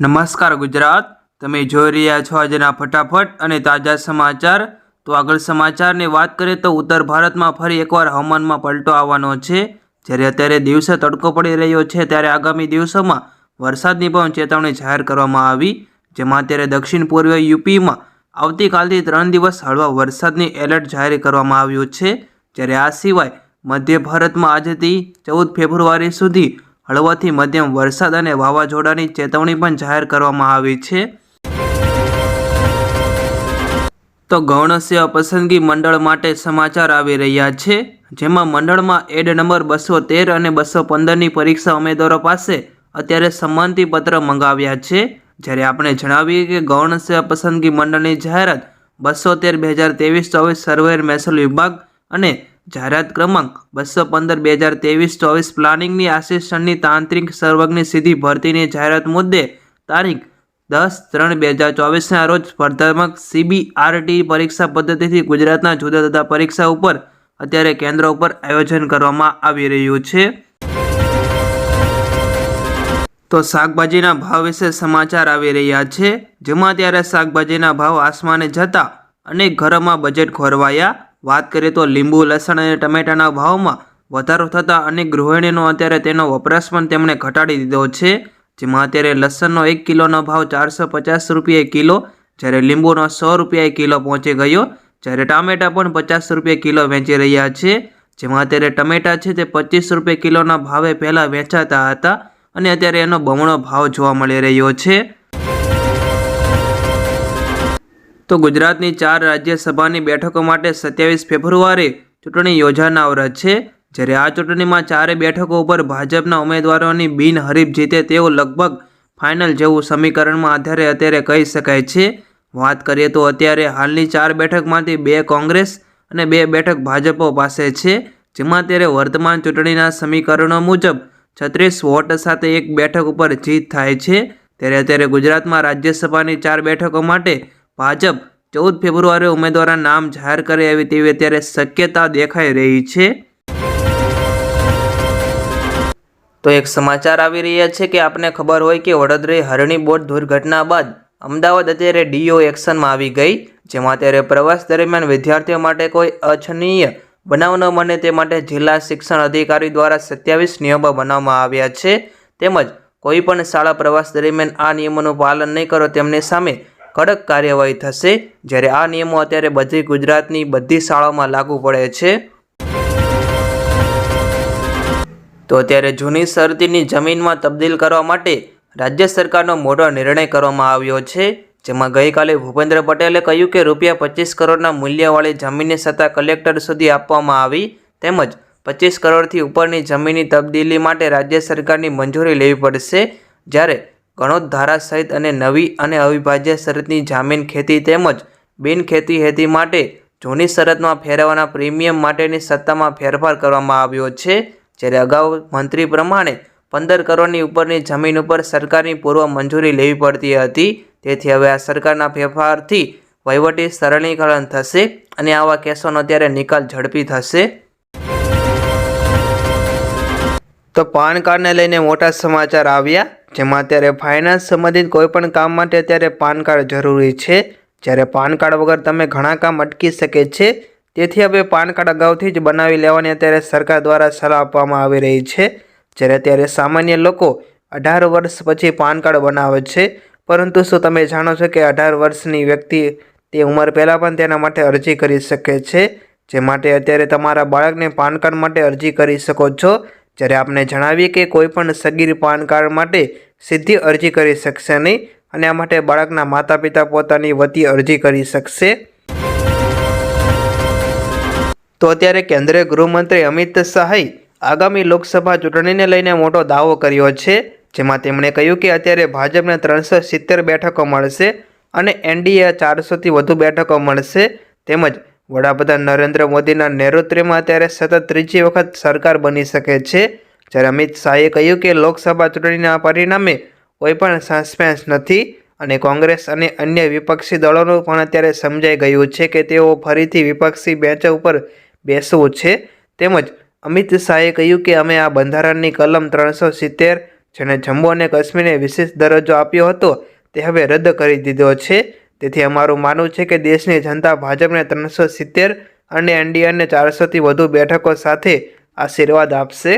નમસ્કાર ગુજરાત, તમે જોઈ રહ્યા છો આજના ફટાફટ અને તાજા સમાચાર. તો આગળ સમાચારની વાત કરીએ તો ઉત્તર ભારતમાં ફરી એકવાર હવામાનમાં પલટો આવવાનો છે. જ્યારે અત્યારે દિવસે તડકો પડી રહ્યો છે, ત્યારે આગામી દિવસોમાં વરસાદની પણ ચેતવણી જાહેર કરવામાં આવી, જેમાં અત્યારે દક્ષિણ પૂર્વ યુપીમાં આવતીકાલથી ત્રણ દિવસ હળવા વરસાદની એલર્ટ જાહેર કરવામાં આવ્યું છે. જ્યારે આ સિવાય મધ્ય ભારતમાં આજથી ચૌદ ફેબ્રુઆરી સુધી હળવાથી મધ્યમ વરસાદ અને વાવાઝોડાની ચેતવણી પણ જાહેર કરવામાં આવી છે. તો ગૌણ પસંદગી મંડળ માટે સમાચાર આવી રહ્યા છે. જેમાં મંડળમાં એડ નંબર બસો તેર અને બસો પંદરની પરીક્ષા ઉમેદવારો પાસે અત્યારે સંમતિપત્ર મંગાવ્યા છે. જ્યારે આપણે જણાવીએ કે ગૌણ પસંદગી મંડળની જાહેરાત બસો તેર બે હજાર ત્રેવીસ ચોવીસ સર્વેર મહેસૂલ વિભાગ અને જાહેરાત ક્રમાંક બસો પંદર, બે હજાર ત્રેવીસ, ચોવીસ પ્લાનિંગની આસિસ્ટન્ટની તાંત્રિક સર્વજ્ઞ સીધી ભરતીની જાહેરાત મુદ્દે તારીખ દસ ત્રણ, બે હજાર ચોવીસના રોજ સ્પર્ધાત્મક સીબીઆરટી પરીક્ષા પદ્ધતિથી ગુજરાતના જુદા જુદા પરીક્ષા ઉપર અત્યારે કેન્દ્ર ઉપર આયોજન કરવામાં આવી રહ્યું છે. તો શાકભાજીના ભાવ વિશે સમાચાર આવી રહ્યા છે. જેમાં ત્યારે શાકભાજીના ભાવ આસમાને જતા અનેક ઘરોમાં બજેટ ખોરવાયા વાત કરીએ તો લીંબુ, લસણ અને ટમેટાના ભાવમાં વધારો થતાં અનેક ગૃહિણીનો અત્યારે તેનો વપરાશ પણ તેમણે ઘટાડી દીધો છે. જેમાં અત્યારે લસણનો એક કિલોનો ભાવ ચારસો પચાસ રૂપિયા કિલો, જ્યારે લીંબુનો સો રૂપિયા કિલો પહોંચી ગયો, જ્યારે ટામેટા પણ પચાસ રૂપિયા કિલો વેચી રહ્યા છે. જેમાં અત્યારે ટમેટા છે તે પચીસ રૂપિયા કિલોના ભાવે પહેલાં વેચાતા હતા અને અત્યારે એનો બમણો ભાવ જોવા મળી રહ્યો છે. તો ગુજરાતની ચાર રાજ્યસભાની બેઠકો માટે સત્યાવીસ ફેબ્રુઆરી ચૂંટણી યોજાનાર છે. જ્યારે આ ચૂંટણીમાં ચારે બેઠકો ઉપર ભાજપના ઉમેદવારોની બિનહરીફ જીતે તેવું લગભગ ફાઇનલ જેવું સમીકરણમાં આધારે અત્યારે કહી શકાય છે. વાત કરીએ તો અત્યારે હાલની ચાર બેઠકમાંથી બે કોંગ્રેસ અને બે બેઠક ભાજપો પાસે છે. જેમાં અત્યારે વર્તમાન ચૂંટણીના સમીકરણો મુજબ છત્રીસ વોટ સાથે એક બેઠક ઉપર જીત થાય છે. ત્યારે અત્યારે ગુજરાતમાં રાજ્યસભાની ચાર બેઠકો માટે ભાજપ ચૌદ ફેબ્રુઆરી ઉમેદવારના નામ જાહેર કરે એવી તેવી અત્યારે શક્યતા દેખાઈ રહી છે. તો એક સમાચાર આવી રહ્યા છે કે આપને ખબર હોય કે વડોદરા હરણી બોટ દુર્ઘટના બાદ અમદાવાદ અત્યારે ડીઓ એક્શનમાં આવી ગઈ, જેમાં અત્યારે પ્રવાસ દરમિયાન વિદ્યાર્થીઓ માટે કોઈ અછનીય બનાવ ન બને તે માટે જિલ્લા શિક્ષણ અધિકારી દ્વારા સત્યાવીસ નિયમો બનાવવામાં આવ્યા છે. તેમજ કોઈ પણ શાળા પ્રવાસ દરમિયાન આ નિયમોનું પાલન નહીં કરો તેમની સામે કડક કાર્યવાહી થશે જ્યારે આ નિયમો અત્યારે બધી ગુજરાતની બધી શાળાઓમાં લાગુ પડે છે. તો અત્યારે જૂની શરતીની જમીનમાં તબદીલ કરવા માટે રાજ્ય સરકારનો મોટો નિર્ણય કરવામાં આવ્યો છે. જેમાં ગઈકાલે ભૂપેન્દ્ર પટેલે કહ્યું કે રૂપિયા પચીસ કરોડના મૂલ્યવાળી જમીનની સત્તા કલેક્ટર સુધી આપવામાં આવી. તેમજ પચીસ કરોડથી ઉપરની જમીનની તબદીલી માટે રાજ્ય સરકારની મંજૂરી લેવી પડશે. જ્યારે ગણોત ધારા સહિત અને નવી અને અવિભાજ્ય શરતની જામીન ખેતી તેમજ બિનખેતી હેતી માટે જૂની શરતમાં ફેરવવાના પ્રીમિયમ માટેની સત્તામાં ફેરફાર કરવામાં આવ્યો છે, જ્યારે અગાઉ મંત્રી પ્રમાણે પંદર કરોડની ઉપરની જમીન ઉપર સરકારની પૂર્વ મંજૂરી લેવી પડતી હતી. તેથી હવે આ સરકારના ફેરફારથી વહીવટી સરળીકરણ થશે અને આવા કેસોનો ત્યારે નિકાલ ઝડપી થશે. તો પાન કાર્ડને લઈને મોટા સમાચાર આવ્યા. જેમાં અત્યારે ફાઇનાન્સ સંબંધિત કોઈપણ કામ માટે અત્યારે પાન કાર્ડ જરૂરી છે. જ્યારે પાન કાર્ડ વગર તમે ઘણા કામ અટકી શકે છે. તેથી હવે પાન કાર્ડ અગાઉથી જ બનાવી લેવાની અત્યારે સરકાર દ્વારા સલાહ આપવામાં આવી રહી છે. જ્યારે અત્યારે સામાન્ય લોકો અઢાર વર્ષ પછી પાન કાર્ડ બનાવે છે. પરંતુ શું તમે જાણો છો કે અઢાર વર્ષની વ્યક્તિ તે ઉંમર પહેલાં પણ તેના માટે અરજી કરી શકે છે? જે માટે અત્યારે તમારા બાળકને પાન કાર્ડ માટે અરજી કરી શકો છો. જ્યારે આપને જણાવીએ કે કોઈ પણ સગીર પાન કાર્ડ માટે સીધી અરજી કરી શકશે નહીં અને આ માટે બાળકના માતા પિતા પોતાની વતી અરજી કરી શકશે. તો અત્યારે કેન્દ્રીય ગૃહમંત્રી અમિત શાહે આગામી લોકસભા ચૂંટણીને લઈને મોટો દાવો કર્યો છે, જેમાં તેમણે કહ્યું કે અત્યારે ભાજપને ત્રણસો સિત્તેર બેઠકો મળશે અને એનડીએ ચારસોથી વધુ બેઠકો મળશે તેમજ વડાપ્રધાન નરેન્દ્ર મોદીના નેતૃત્વમાં અત્યારે સતત ત્રીજી વખત સરકાર બની શકે છે. જ્યારે અમિત શાહે કહ્યું કે લોકસભા ચૂંટણીના પરિણામે કોઈ પણ સસ્પેન્સ નથી અને કોંગ્રેસ અને અન્ય વિપક્ષી દળોનું પણ અત્યારે સમજાઈ ગયું છે કે તેઓ ફરીથી વિપક્ષી બેંચ ઉપર બેસવું છે. તેમજ અમિત શાહે કહ્યું કે અમે આ બંધારણની કલમ ત્રણસો સિત્તેર જેને જમ્મુ અને કાશ્મીરને વિશેષ દરજ્જો આપ્યો હતો તે હવે રદ કરી દીધો છે. તેથી અમારું માનવું છે કે દેશની જનતા ભાજપને ત્રણસો સિત્તેર અને એનડીએને ચારસોથી વધુ બેઠકો સાથે આશીર્વાદ આપશે.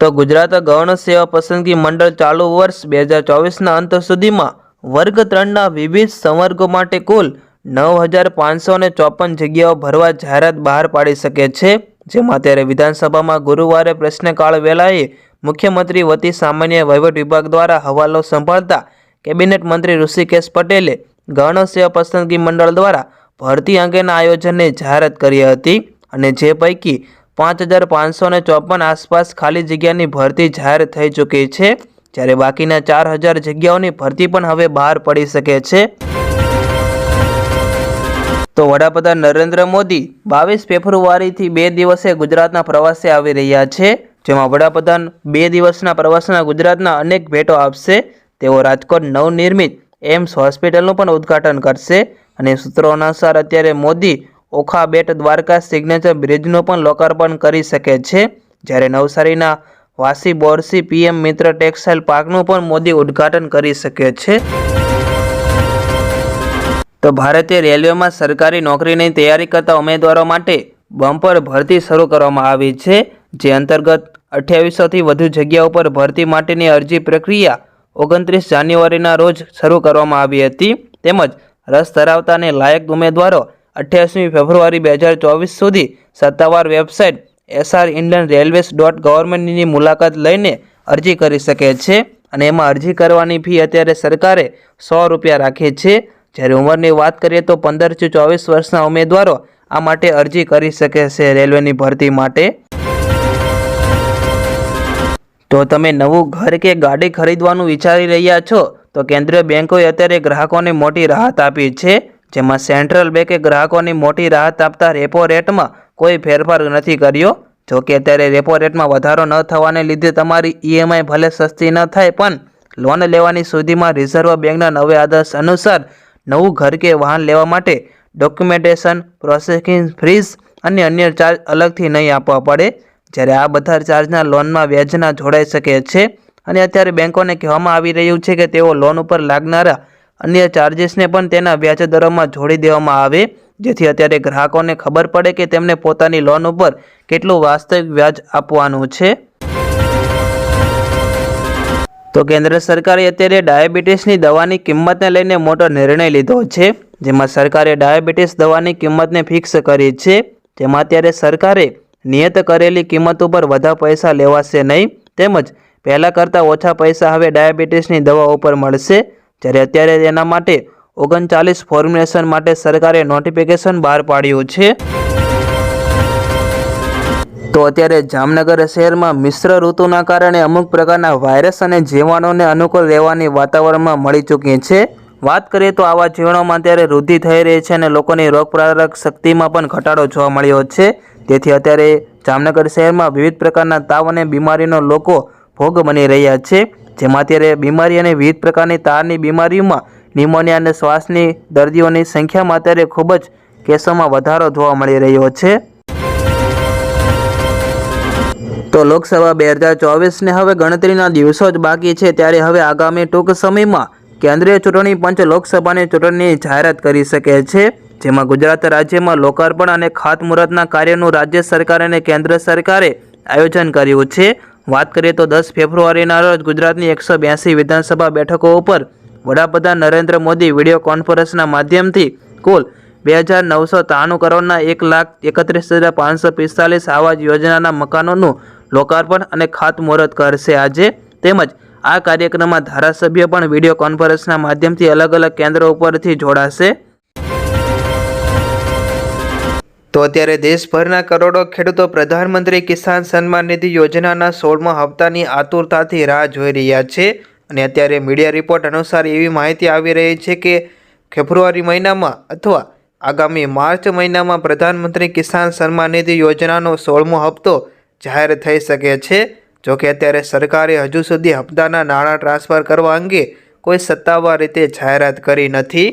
તો ગુજરાત ગૌણ સેવા પસંદગી મંડળ ચાલુ વર્ષ બે હજાર ચોવીસના અંત સુધીમાં વર્ગ ત્રણના વિવિધ સંવર્ગો માટે કુલ નવ હજાર પાંચસો ને ચોપન જગ્યાઓ ભરવા જાહેરાત બહાર પાડી શકે છે. જેમાં ત્યારે વિધાનસભામાં ગુરુવારે પ્રશ્નકાળ વેલાએ મુખ્યમંત્રી વતી સામાન્ય વહીવટ વિભાગ દ્વારા હવાલો સંભાળતા કેબિનેટ મંત્રી ઋષિકેશ પટેલે ગૌણ સેવા પસંદગી મંડળ દ્વારા ભરતી અંગેના આયોજનની જાહેરાત કરી હતી અને જે પૈકી પાંચ હજાર પાંચસો ને ચોપન આસપાસ ખાલી જગ્યાની ભરતી જાહેર થઈ ચૂકી છે. જ્યારે બાકીના ચાર હજાર જગ્યાઓની ભરતી પણ હવે બહાર પડી શકે છે. તો વડાપ્રધાન નરેન્દ્ર મોદી બાવીસ ફેબ્રુઆરીથી બે દિવસે ગુજરાતના પ્રવાસે આવી રહ્યા છે. જેમાં વડાપ્રધાન બે દિવસના પ્રવાસના ગુજરાતના અનેક ભેટો આપશે. તેઓ રાજકોટ નવનિર્મિત એમ્સ હોસ્પિટલનું પણ ઉદ્ઘાટન કરશે અને સૂત્રો અનુસાર અત્યારે મોદી ઓખા બેટ દ્વારકા સિગ્નેચર બ્રિજનું પણ લોકાર્પણ કરી શકે છે. જ્યારે નવસારીના વાસી બોરસી પીએમ મિત્ર ટેક્સટાઇલ પાર્કનું પણ મોદી ઉદ્ઘાટન કરી શકે છે. તો ભારતીય રેલવેમાં સરકારી નોકરીની તૈયારી કરતા ઉમેદવારો માટે બમ્પર ભરતી શરૂ કરવામાં આવી છે. જે અંતર્ગત અઠ્યાવીસોથી વધુ જગ્યાઓ પર ભરતી માટેની અરજી પ્રક્રિયા ઓગણત્રીસ જાન્યુઆરીના રોજ શરૂ કરવામાં આવી હતી. તેમજ રસ ધરાવતા અને લાયક ઉમેદવારો અઠ્યાસમી ફેબ્રુઆરી બે હજાર ચોવીસ સુધી સત્તાવાર website SR Indian railways dot ગવર્મેન્ટની મુલાકાત લઈને અરજી કરી શકે છે અને એમાં અરજી કરવાની ફી અત્યારે સરકારે સો રૂપિયા રાખી છે. જ્યારે ઉંમરની વાત કરીએ તો પંદરથી ચોવીસ વર્ષના ઉમેદવારો આ માટે અરજી કરી શકે છે રેલવેની ભરતી માટે. તો તમે નવું ઘર કે ગાડી ખરીદવાનું વિચારી રહ્યા છો, તો કેન્દ્રીય બેન્કોએ અત્યારે ગ્રાહકોને મોટી રાહત આપી છે, જેમાં સેન્ટ્રલ બેંકે ગ્રાહકોની મોટી રાહત આપતા રેપો રેટમાં કોઈ ફેરફાર નથી કર્યો. જો કે અત્યારે રેપો રેટમાં વધારો ન થવાને લીધે તમારી ઈએમઆઈ ભલે સસ્તી ન થાય, પણ લોન લેવાની સુધીમાં રિઝર્વ બેંકના નવે આદર્શ અનુસાર નવું ઘર કે વાહન લેવા માટે ડોક્યુમેન્ટેશન, પ્રોસેસિંગ ફીસ અને અન્ય ચાર્જ અલગથી નહીં આપવા પડે. જ્યારે આ બધા ચાર્જના લોનમાં વ્યાજના જોડાઈ શકે છે અને અત્યારે બેંકોને કહેવામાં આવી રહ્યું છે કે તેઓ લોન ઉપર લાગનારા અન્ય ચાર્જિસને પણ તેના વ્યાજ દરોમાં જોડી દેવામાં આવે, જેથી અત્યારે ગ્રાહકોને ખબર પડે કે તેમને પોતાની લોન ઉપર કેટલું વાસ્તવિક વ્યાજ આપવાનું છે. તો કેન્દ્ર સરકારે અત્યારે ડાયાબિટીસની દવાની કિંમતને લઈને મોટો નિર્ણય લીધો છે, જેમાં સરકારે ડાયાબિટીસ દવાની કિંમતને ફિક્સ કરી છે, જેમાં અત્યારે સરકારે નિયત કરેલી કિંમત ઉપર વધા પૈસા લેવાશે નહીં. તેમજ પહેલાં કરતાં ઓછા પૈસા હવે ડાયાબિટીસની દવાઓ ઉપર મળશે. જ્યારે અત્યારે તેના માટે ઓગણચાલીસ ફોર્મ્યુલેશન માટે સરકારે નોટિફિકેશન બહાર પાડ્યું છે. તો અત્યારે જામનગર શહેરમાં મિશ્ર ઋતુના કારણે અમુક પ્રકારના વાયરસ અને જીવાણુને અનુકૂળ રહેવાની વાતાવરણમાં મળી ચૂકી છે. વાત કરીએ તો આવા જીવાણુમાં અત્યારે વૃદ્ધિ થઈ રહી છે અને લોકોની રોગપ્રારક શક્તિમાં પણ ઘટાડો જોવા મળ્યો છે. તેથી અત્યારે જામનગર શહેરમાં વિવિધ પ્રકારના તાવ અને બીમારીનો લોકો ભોગ બની રહ્યા છે. જેમાં અત્યારે બીમારી અને વિવિધ પ્રકારની તારની બીમારીઓમાં નિમોનિયા અને શ્વાસની દર્દીઓની સંખ્યામાં અત્યારે ખૂબ જ કેસોમાં વધારો જોવા મળી રહ્યો છે. તો લોકસભા બે હજાર ચોવીસને હવે ગણતરીના દિવસો જ બાકી છે. ત્યારે હવે આગામી ટૂંક સમયમાં કેન્દ્રીય ચૂંટણી પંચ લોકસભાની ચૂંટણીની જાહેરાત કરી શકે છે, જેમાં ગુજરાત રાજ્યમાં લોકાર્પણ અને ખાતમુહૂર્તના કાર્યનું રાજ્ય સરકાર અને કેન્દ્ર સરકારે આયોજન કર્યું છે. વાત કરીએ તો દસ ફેબ્રુઆરીના રોજ ગુજરાતની એકસો બ્યાસી વિધાનસભા બેઠકો ઉપર વડાપ્રધાન નરેન્દ્ર મોદી વીડિયો કોન્ફરન્સના માધ્યમથી કુલ બે હજાર નવસો ત્રાણું કરોડના એક લાખ એકત્રીસ હજાર પાંચસો પિસ્તાલીસ આવાસ યોજનાના મકાનોનું લોકાર્પણ અને ખાતમુહૂર્ત કરશે. આજે તેમજ આ કાર્યક્રમમાં ધારાસભ્ય પણ વીડિયો કોન્ફરન્સના માધ્યમથી અલગ અલગ કેન્દ્રો ઉપરથી જોડાશે. તો અત્યારે દેશભરના કરોડો ખેડૂતો પ્રધાનમંત્રી કિસાન સન્માન નિધિ યોજનાના સોળમા હપ્તાની આતુરતાથી રાહ જોઈ રહ્યા છે અને અત્યારે મીડિયા રિપોર્ટ અનુસાર એવી માહિતી આવી રહી છે કે ફેબ્રુઆરી મહિનામાં અથવા આગામી માર્ચ મહિનામાં પ્રધાનમંત્રી કિસાન સન્માન નિધિ યોજનાનો સોળમો હપ્તો જાહેર થઈ શકે છે. જો કે અત્યારે સરકારે હજુ સુધી હપ્તાના નાણાં ટ્રાન્સફર કરવા અંગે કોઈ સત્તાવાર રીતે જાહેરાત કરી નથી.